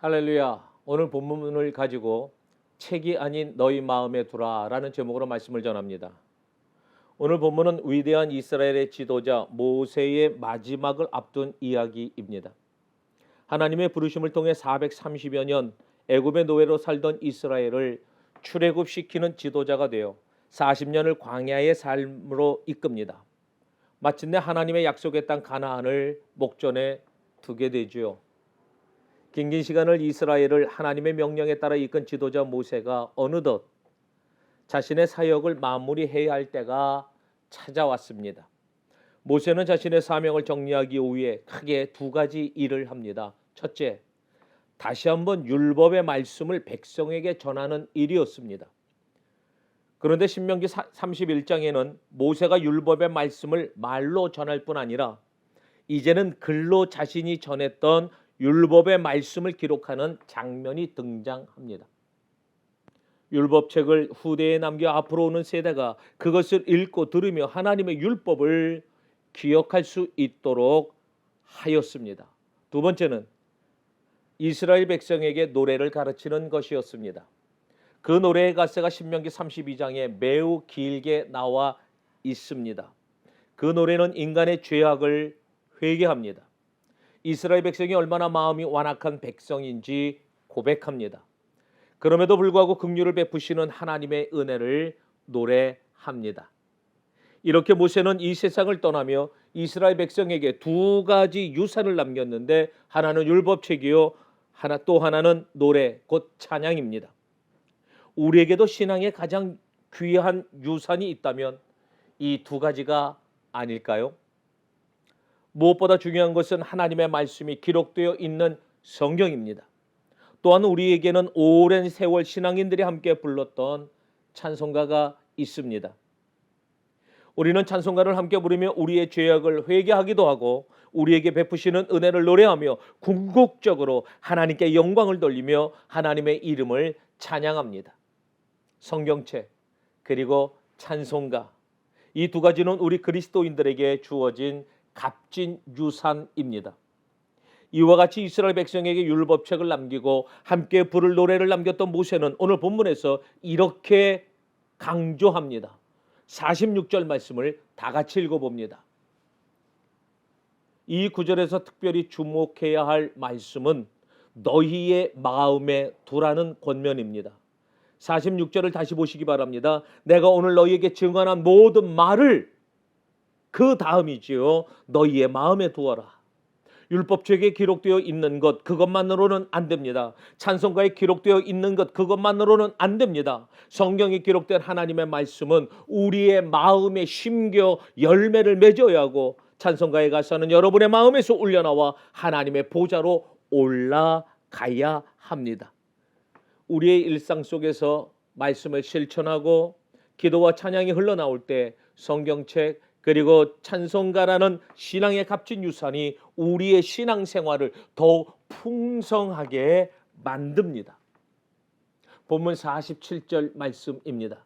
할렐루야. 오늘 본문을 가지고 책이 아닌 너희 마음에 두라라는 제목으로 말씀을 전합니다. 오늘 본문은 위대한 이스라엘의 지도자 모세의 마지막을 앞둔 이야기입니다. 하나님의 부르심을 통해 430여 년 애굽의 노예로 살던 이스라엘을 출애굽시키는 지도자가 되어 40년을 광야의 삶으로 이끕니다. 마침내 하나님의 약속의 땅 가나안을 목전에 두게 되지요. 긴 긴 시간을 이스라엘을 하나님의 명령에 따라 이끈 지도자 모세가 어느덧 자신의 사역을 마무리해야 할 때가 찾아왔습니다. 모세는 자신의 사명을 정리하기 위해 크게 두 가지 일을 합니다. 첫째, 다시 한번 율법의 말씀을 백성에게 전하는 일이었습니다. 그런데 신명기 31장에는 모세가 율법의 말씀을 말로 전할 뿐 아니라 이제는 글로 자신이 전했던 율법의 말씀을 기록하는 장면이 등장합니다. 율법책을 후대에 남겨 앞으로 오는 세대가 그것을 읽고 들으며 하나님의 율법을 기억할 수 있도록 하였습니다. 두 번째는 이스라엘 백성에게 노래를 가르치는 것이었습니다. 그 노래의 가사가 신명기 32장에 매우 길게 나와 있습니다. 그 노래는 인간의 죄악을 회개합니다. 이스라엘 백성이 얼마나 마음이 완악한 백성인지 고백합니다. 그럼에도 불구하고 긍휼을 베푸시는 하나님의 은혜를 노래합니다. 이렇게 모세는 이 세상을 떠나며 이스라엘 백성에게 두 가지 유산을 남겼는데 하나는 율법책이요 하나 또 하나는 노래 곧 찬양입니다. 우리에게도 신앙의 가장 귀한 유산이 있다면 이 두 가지가 아닐까요? 무엇보다 중요한 것은 하나님의 말씀이 기록되어 있는 성경입니다. 또한 우리에게는 오랜 세월 신앙인들이 함께 불렀던 찬송가가 있습니다. 우리는 찬송가를 함께 부르며 우리의 죄악을 회개하기도 하고 우리에게 베푸시는 은혜를 노래하며 궁극적으로 하나님께 영광을 돌리며 하나님의 이름을 찬양합니다. 성경책 그리고 찬송가 이 두 가지는 우리 그리스도인들에게 주어진 값진 유산입니다. 이와 같이 이스라엘 백성에게 율법책을 남기고 함께 부를 노래를 남겼던 모세는 오늘 본문에서 이렇게 강조합니다. 46절 말씀을 다 같이 읽어봅니다. 이 구절에서 특별히 주목해야 할 말씀은 너희의 마음에 두라는 권면입니다. 46절을 다시 보시기 바랍니다. 내가 오늘 너희에게 증언한 모든 말을 그 다음이지요. 너희의 마음에 두어라. 율법책에 기록되어 있는 것 그것만으로는 안 됩니다. 찬송가에 기록되어 있는 것 그것만으로는 안 됩니다. 성경에 기록된 하나님의 말씀은 우리의 마음에 심겨 열매를 맺어야 하고 찬송가에 가서는 여러분의 마음에서 울려나와 하나님의 보좌로 올라가야 합니다. 우리의 일상 속에서 말씀을 실천하고 기도와 찬양이 흘러나올 때 성경책 그리고 찬송가라는 신앙의 값진 유산이 우리의 신앙 생활을 더욱 풍성하게 만듭니다. 본문 47절 말씀입니다.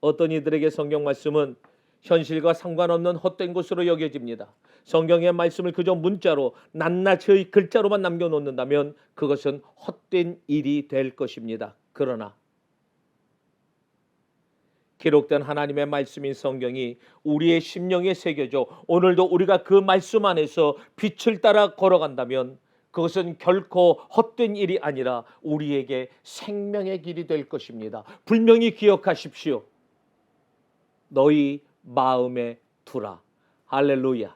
어떤 이들에게 성경 말씀은 현실과 상관없는 헛된 것으로 여겨집니다. 성경의 말씀을 그저 문자로 낱낱이 글자로만 남겨놓는다면 그것은 헛된 일이 될 것입니다. 그러나 기록된 하나님의 말씀인 성경이 우리의 심령에 새겨져 오늘도 우리가 그 말씀 안에서 빛을 따라 걸어간다면 그것은 결코 헛된 일이 아니라 우리에게 생명의 길이 될 것입니다. 분명히 기억하십시오. 너희 마음에 두라. 할렐루야.